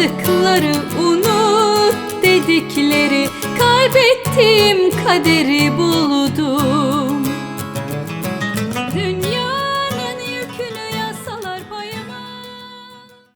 Çaldıkları unut dedikleri Kaybettiğim kaderi buldu